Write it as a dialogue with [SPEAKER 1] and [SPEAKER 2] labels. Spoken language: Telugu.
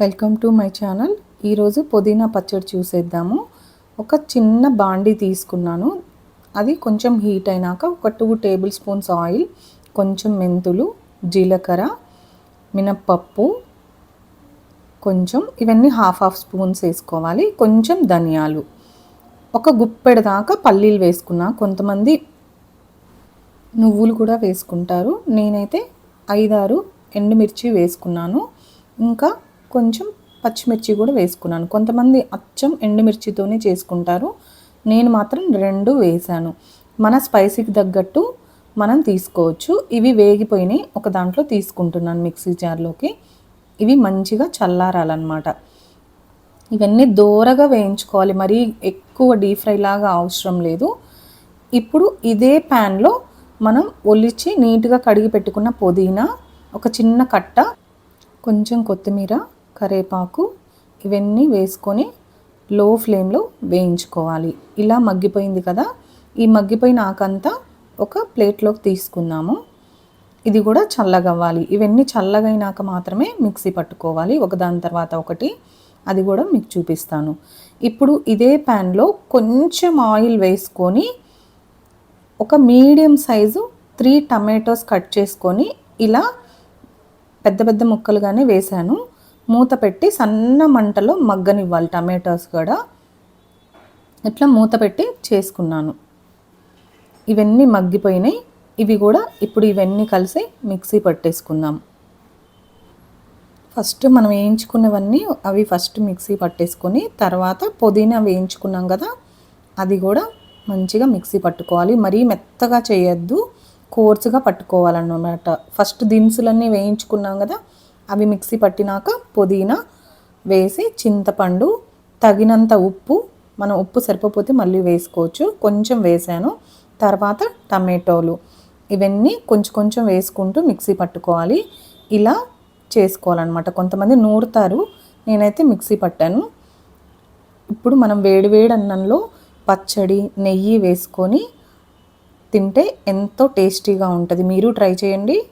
[SPEAKER 1] వెల్కమ్ టు మై ఛానల్ ఈరోజు పుదీనా పచ్చడి చూసేద్దాము. ఒక చిన్న బాండి తీసుకున్నాను. అది కొంచెం హీట్ అయినాక ఒక టూ టేబుల్ స్పూన్స్ ఆయిల్ కొంచెం మెంతులు జీలకర్ర మినప్పప్పు కొంచెం ఇవన్నీ హాఫ్ హాఫ్ స్పూన్స్ వేసుకోవాలి. కొంచెం ధనియాలు. ఒక గుప్పెడు దాకా పల్లీలు వేసుకున్నా. కొంతమంది నువ్వులు కూడా వేసుకుంటారు. నేనైతే ఐదారు ఎండుమిర్చి వేసుకున్నాను. ఇంకా కొంచెం పచ్చిమిర్చి కూడా వేసుకున్నాను. కొంతమంది అచ్చం ఎండుమిర్చితోనే చేసుకుంటారు. నేను మాత్రం రెండు వేసాను. మన స్పైసీకి తగ్గట్టు మనం తీసుకోవచ్చు. ఇవి వేగిపోయినాయి. ఒక దాంట్లో తీసుకుంటున్నాను మిక్సీ జార్లోకి ఇవి మంచిగా చల్లారాలన్నమాట. ఇవన్నీ దూరగా వేయించుకోవాలి. మరీ ఎక్కువ డీప్ ఫ్రై లాగా అవసరం లేదు. ఇప్పుడు ఇదే ప్యాన్లో మనం ఒలిచి నీట్గా కడిగి పెట్టుకున్న పుదీనా ఒక చిన్న కట్ట కొంచెం కొత్తిమీర కరేపాకు ఇవన్నీ వేసుకొని లో ఫ్లేమ్లో వేయించుకోవాలి. ఇలా మగ్గిపోయింది కదా? ఈ మగ్గిపోయిన ఆకంతా ఒక ప్లేట్లోకి తీసుకున్నాము. ఇది కూడా చల్లగవ్వాలి. ఇవన్నీ చల్లగైనాక మాత్రమే మిక్సీ పట్టుకోవాలి. ఒకదాని తర్వాత ఒకటి. అది కూడా మీకు చూపిస్తాను. ఇప్పుడు ఇదే ప్యాన్లో కొంచెం ఆయిల్ వేసుకొని ఒక medium size three tomatoes cut చేసుకొని ఇలా పెద్ద పెద్ద ముక్కలుగానే వేశాను. మూత పెట్టి సన్న మంటలో మగ్గనివ్వాలి టమాటోస్ కూడా ఇట్లా మూత పెట్టి చేసుకున్నాను. ఇవన్నీ మగ్గిపోయినాయి. ఇవి కూడా ఇప్పుడు ఇవన్నీ కలిసి మిక్సీ పట్టేసుకుందాం. ఫస్ట్ మనం వేయించుకున్నవన్నీ అవి ఫస్ట్ మిక్సీ పట్టేసుకొని తర్వాత పుదీనా వేయించుకున్నాం కదా అది కూడా మంచిగా మిక్సీ పట్టుకోవాలి. మరీ మెత్తగా చేయొద్దు కోర్సుగా పట్టుకోవాలన్నమాట. ఫస్ట్ దినుసులన్నీ వేయించుకున్నాం కదా అవి మిక్సీ పట్టినాక పుదీనా వేసి చింతపండు తగినంత ఉప్పు మనం ఉప్పు సరిపోతే మళ్ళీ వేసుకోవచ్చు. కొంచెం వేసాను. తర్వాత టమాటోలు. ఇవన్నీ కొంచెం కొంచెం వేసుకుంటూ మిక్సీ పట్టుకోవాలి. ఇలా చేసుకోవాలన్నమాట. కొంతమంది నూరుతారు. నేనైతే మిక్సీ పట్టాను. ఇప్పుడు మనం వేడివేడి అన్నంలో పచ్చడి నెయ్యి వేసుకొని తింటే ఎంతో టేస్టీగా ఉంటుంది. మీరు ట్రై చేయండి.